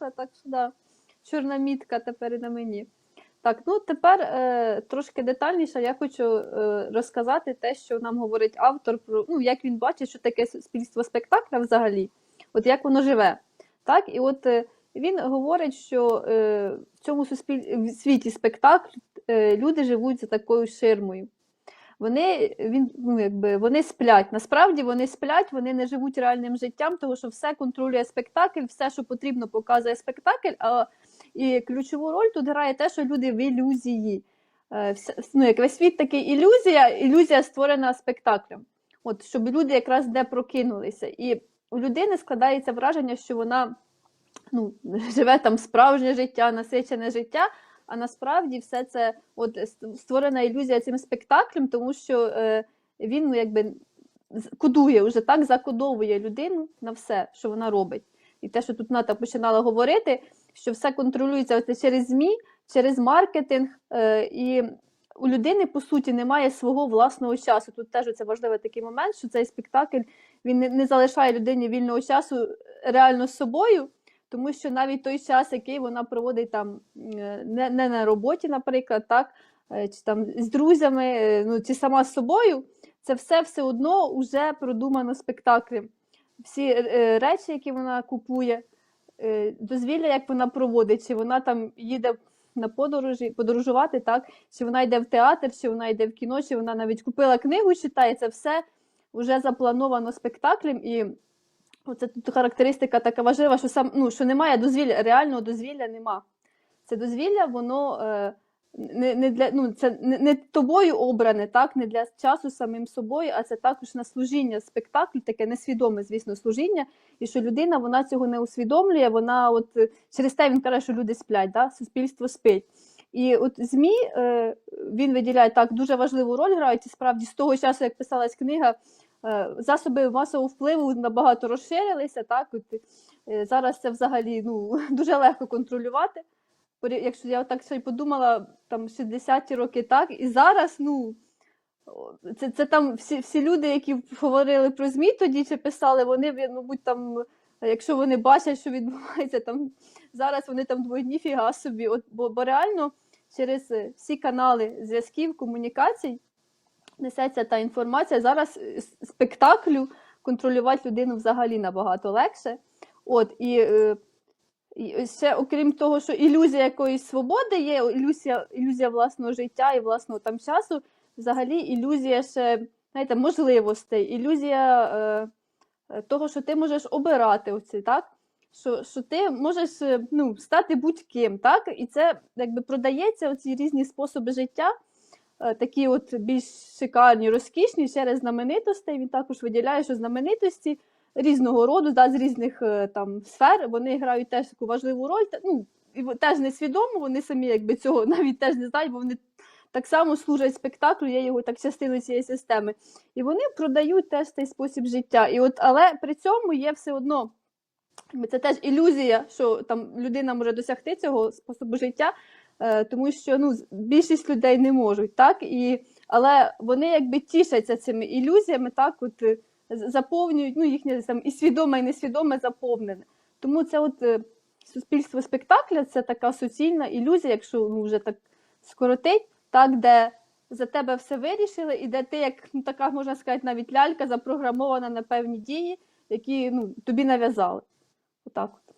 вийшла, так що да, чорна мітка тепер і на мені. Так, ну тепер е, трошки детальніше я хочу е, розказати те, що нам говорить автор про ну, як він бачить, що таке суспільство спектакля взагалі, от як воно живе. Так, і от е, він говорить, що е, в цьому суспіль... в світі спектакль е, люди живуть за такою ширмою. Вони, він, ну, якби, вони сплять. Насправді вони сплять, вони не живуть реальним життям, тому що все контролює спектакль, все, що потрібно, показує спектакль. А, і ключову роль тут грає те, що люди в ілюзії. Е, ну, як весь світ такий ілюзія, ілюзія створена спектаклем. От, щоб люди якраз де прокинулися. І у людини складається враження, що вона ну, живе там справжнє життя, насичене життя. А насправді все це от створена ілюзія цим спектаклем, тому що е, він ну, якби кодує вже так, закодовує людину на все, що вона робить. І те, що тут Ната починала говорити, що все контролюється оце через ЗМІ, через маркетинг, е, і у людини, по суті, немає свого власного часу. Тут теж це важливий такий момент, що цей спектакль він не, не залишає людині вільного часу реально з собою. Тому що навіть той час, який вона проводить там е, не, не на роботі, наприклад, так, е, чи там з друзями, е, ну, чи сама з собою, це все все одно вже продумано спектаклем. Всі речі, які вона купує, дозвілля, як вона проводить, чи вона там їде на подорожі, подорожувати, так, чи вона йде в театр, чи вона йде в кіно, чи вона навіть купила книгу, читає, це все вже заплановано спектаклем. І Оце тут характеристика така важлива, що сам ну що немає дозвілля, реального дозвілля нема. Це дозвілля, воно е, не, не для ну це не, не тобою обране, так не для часу самим собою, а це також на служіння спектаклю, таке несвідоме, звісно, служіння. І що людина вона цього не усвідомлює. Вона, от через те він каже, що люди сплять, да? суспільство спить. І от ЗМІ е, він виділяє так дуже важливу роль грають. І справді з того часу, як писалась книга, засоби масового впливу набагато розширилися. Так, от, е, зараз це взагалі ну, дуже легко контролювати. Якщо я так ще подумала, там 60-ті роки так, і зараз, ну. Це, це там всі, всі люди, які говорили про ЗМІ тоді чи писали, вони, мабуть, там, якщо вони бачать, що відбувається там зараз, вони там думають, ніфіга собі. От, бо, бо реально через е, всі канали зв'язків, комунікацій несеться та інформація. Зараз е, спектаклю контролювати людину взагалі набагато легше. От, і, е, ще, окрім того, що ілюзія якоїсь свободи є, ілюзія, ілюзія власного життя і власного там часу, взагалі ілюзія ще знаєте, можливостей, ілюзія е, е, того, що ти можеш обирати оці, так? Що, що ти можеш е, ну, стати будь-ким, так? І це якби продається оці різні способи життя, такі от більш шикарні, розкішні через знаменитостей. Він також виділяє, що знаменитості різного роду, да, з різних е, там сфер, вони грають теж таку важливу роль. Ну, і теж несвідомо, вони самі якби цього навіть теж не знають, бо вони так само служать спектаклю, є його так частиною цієї системи. І вони продають теж цей спосіб життя. І от, але при цьому є все одно. Це теж ілюзія, що там людина може досягти цього способу життя, е, тому що ну, більшість людей не можуть, так? І, але вони якби тішаться цими ілюзіями, так, от е, заповнюють ну, їхнє там і свідоме, і несвідоме заповнене. Тому це от е, суспільство спектакля це така суцільна ілюзія, якщо ну, вже так скоротить, так, де за тебе все вирішили, і де ти, як ну, така можна сказати, навіть лялька запрограмована на певні дії, які ну, тобі нав'язали. Отак от.